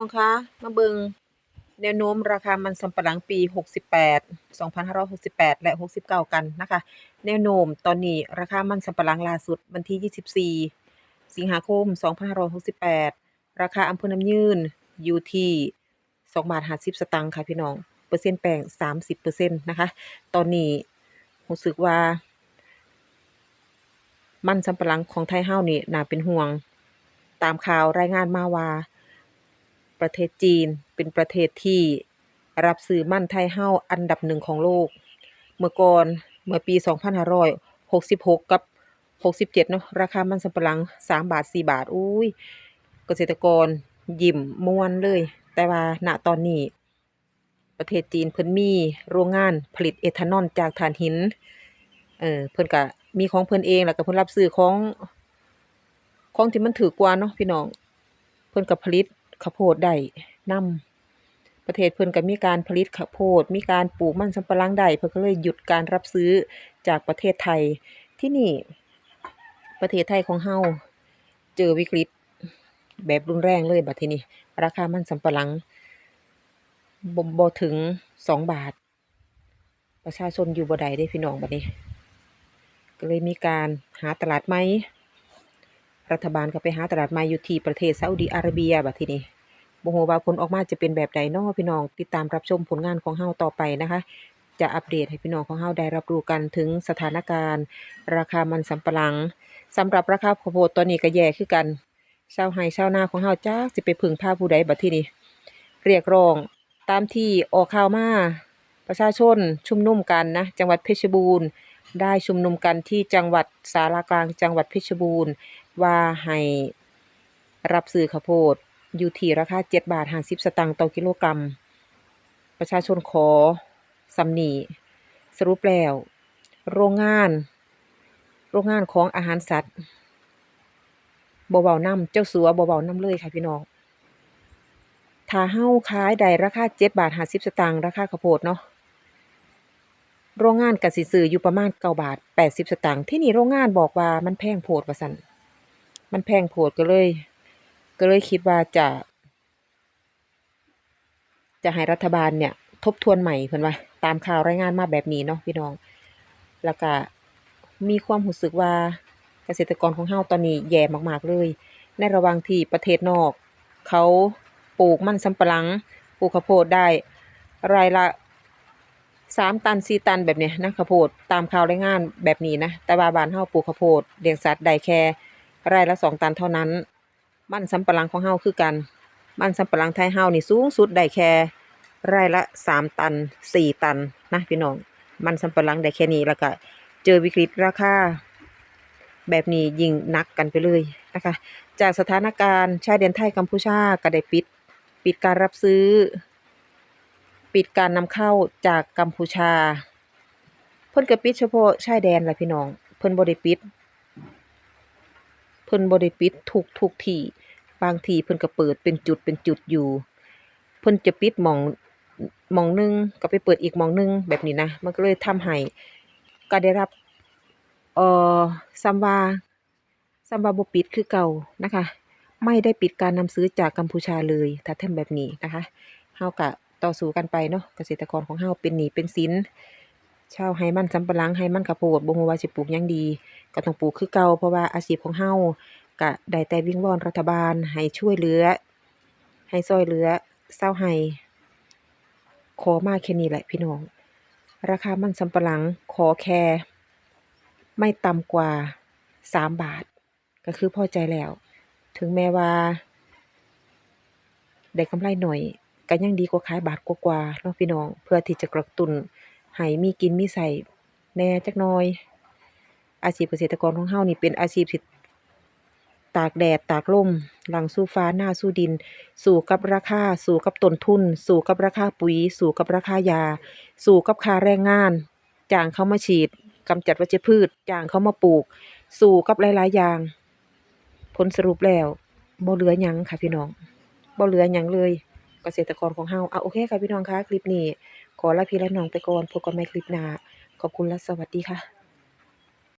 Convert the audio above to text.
น้องคะมาเบิงแนวโน้มราคามันสำปะหลังปี 68 2568 และ 69 กันนะคะ แนวโน้มตอนนี้ราคามันสำปะหลังล่าสุดวันที่ 24 สิงหาคม 2568 ราคาอำเภอน้ำยืนอยู่ที่2บาท50 สตางค์ค่ะพี่น้อง เปอร์เซ็นต์แป้ง30%นต์นะคะ ตอนนี้รู้สึกว่า มันสำปะหลังของไทยเฮานี่น่าเป็นห่วง ตามข่าวรายงานมาว่า ประเทศจีนเป็นประเทศที่รับซื้อมันไทยเฮาอันดับหนึ่งของโลก เมื่อก่อนเมื่อปี 2566 กับ 67 เนาะราคามันสำปะหลัง 3 บาท 4 บาท อุ้ย เกษตรกรยิ้มม่วนเลย แต่ว่าณตอนนี้ ประเทศจีนเพิ่นมีโรงงานผลิตเอทานอลจากถ่านหิน เออเพิ่นก็มีของเพิ่นเองแล้วก็เพิ่นรับซื้อของ ของที่มันถูกกว่าเนาะพี่น้อง เพิ่นก็ผลิต ข้าวโพดได้นำประเทศเพิ่นก็มีการผลิตข้าวโพด มีการปลูกมันสำปะหลังได้เพิ่นก็เลยหยุดการรับซื้อจากประเทศไทย ที่นี่ ประเทศไทยของเราเจอวิกฤต แบบรุนแรงเลยบัดทีนี้ราคามันสำปะหลังบ่บถึง2บาท ประชาชนอยู่บ่ได้เดะพี่น้องบัดนี้ ก็เลยมีการหาตลาดใหม รัฐบาลก็ไปหาตลาดใหม่อยู่ที่ประเทศซาอุดิอาระเบียบัดทีนี้บ่ฮู้ว่าผลออกมาจะเป็นแบบใดนาะพี่น้องติดตามรับชมผลงานของเราต่อไปนะคะ จะอัปเดตให้พี่น้องของเราได้รับรู้กันถึงสถานการณ์ ราคามันสำปะหลังสำหรับราคาข้าวโพดตอนนี้ก็แย่คือกันชาวไร่ชาวนาของเราจักสิไปพึ่งพาผู้ใดบัดทีนี้เรียกร้องตามที่ออกข่าวมาประชาชนชุมนุมกันนะจังหวัดเพชรบูรณ์ได้ชุมนุมกันที่จังหวัดศาลากลางจังหวัดเพชรบูรณ์ ว่าให้รับซื้อข้าวโพดอยู่ที่ราคา7บาท50สตางค์ต่อกิโลกรัม ประชาชนขอสำนีสรุปแล้ว โรงงาน โรงงานของอาหารสัตว์บเว้านำเจ้าสัวบเว้านำเลยค่ะพี่น้องถ้าเราขายได้ราคา7บาท50สตางค์ราคาข้าวโพดเนาะโรงงานกสิซื้ออยู่ประมาณ9บาท80สตางค์ที่นี่โรงงานบอกว่ามันแพงโพดว่าซั่น มันแพงโพดก็เลย ก็เลยคิดว่าจะ จะให้รัฐบาลเนี่ย ทบทวนใหม่เพิ่อนว่า ตามข่าวรายงานมาแบบนี้เนาะพี่น้อง แล้วก็มีความรู้สึกว่าเกษตรกรของเราตอนนี้แย่มากๆเลย ในระหว่างที่ประเทศนอก เขาปลูกมันสำปะหลัง ปลูกข้าวโพดได้ไร่ละ3ตัน4ตันแบบเนี้ยนะข้าวโพดตามข่าวรายงานแบบนี้นะ แต่ว่าบ้านเราปลูกข้าวโพดเลี้ยงสัตว์ได้แค่ ไร่ละ2ตันเท่านั้น มันสำปะหลังของเราคือกัน มันสำปะหลังไทยเรานี่สูงสุดได้แค่ไร่ละ3ตัน4ตันนะพี่น้อง มันสำปะหลังได้แค่นี้แล้วก็เจอวิกฤตราคาแบบนี้ยิ่งนักกันไปเลยนะคะ จากสถานการณ์ชายแดนไทยกัมพูชาก็ได้ปิด ปิดการรับซื้อ ปิดการนำเข้าจากกัมพูชา เพิ่นก็ปิดเฉพาะชายแดนแหละพี่น้อง เพิ่นบ่ได้ปิด เพิ่นบ่ได้ปิดทุกทุกที่บางทีเพิ่นก็เปิดเป็นจุดเป็นจุดอยู่ เพิ่นจะปิดหมองหมองหนึ่งก็ไปเปิดอีกหมองหนึ่งแบบนี้นะมันก็เลยทำให้ก็ได้รับเอ่อส่ำว่าส่ำว่าบ่ปิดคือเก่านะคะ ไม่ได้ปิดการนำซื้อจากกัมพูชาเลยถ้าทำแบบนี้นะคะเราก็ต่อสู้กันไปเนาะเกษตรกรของเราเป็นหนี้เป็นสิน ชาวไร่มันสำปะหลังไร่มันข้าวโพดบ่ฮู้ว่าสิปลูกหยังดี ก็ต้องปลูกคือเก่าเพราะว่าอาชีพของเราก็ได้แต่วิงวอนรัฐบาลให้ช่วยเหลือ ให้ช่วยเหลือชาวไร่ขอมาแค่นี้แหละพี่น้อง ราคามันสำปะหลังขอแค่ไม่ต่ำกว่า3บาท ก็คือพอใจแล้ว ถึงแม้ว่าได้กำไรหน้อยก็ยังดีกว่าขายบาทกว่าๆเนาะพี่น้อง เพื่อที่จะกระตุ้น ให้มีกินมีใช้แหน่จักหน่อย อาชีพเกษตรกรของเรานี่เป็นอาชีพที่ตากแดดตากลม หลังสู่ฟ้าหน้าสู่ดิน สู้กับราคา สู้กับต้นทุน สู้กับราคาปุ๋ย สู้กับราคายา สู้กับค่าแรงงาน จ้างเขามาฉีดกำจัดวัชพืช จ้างเขามาปลูก สู้กับหลาย ๆ อย่าง ผลสรุปแล้วบ่เหลือหยังค่ะพี่น้องบ่เหลือหยังเลย เกษตรกรของเราอ่าโอเคค่ะพี่น้องคะคลิปนี้ ขอลาพี่และน้องไปก่อนพบกันใหม่คลิปหน้า ขอบคุณและสวัสดีค่ะ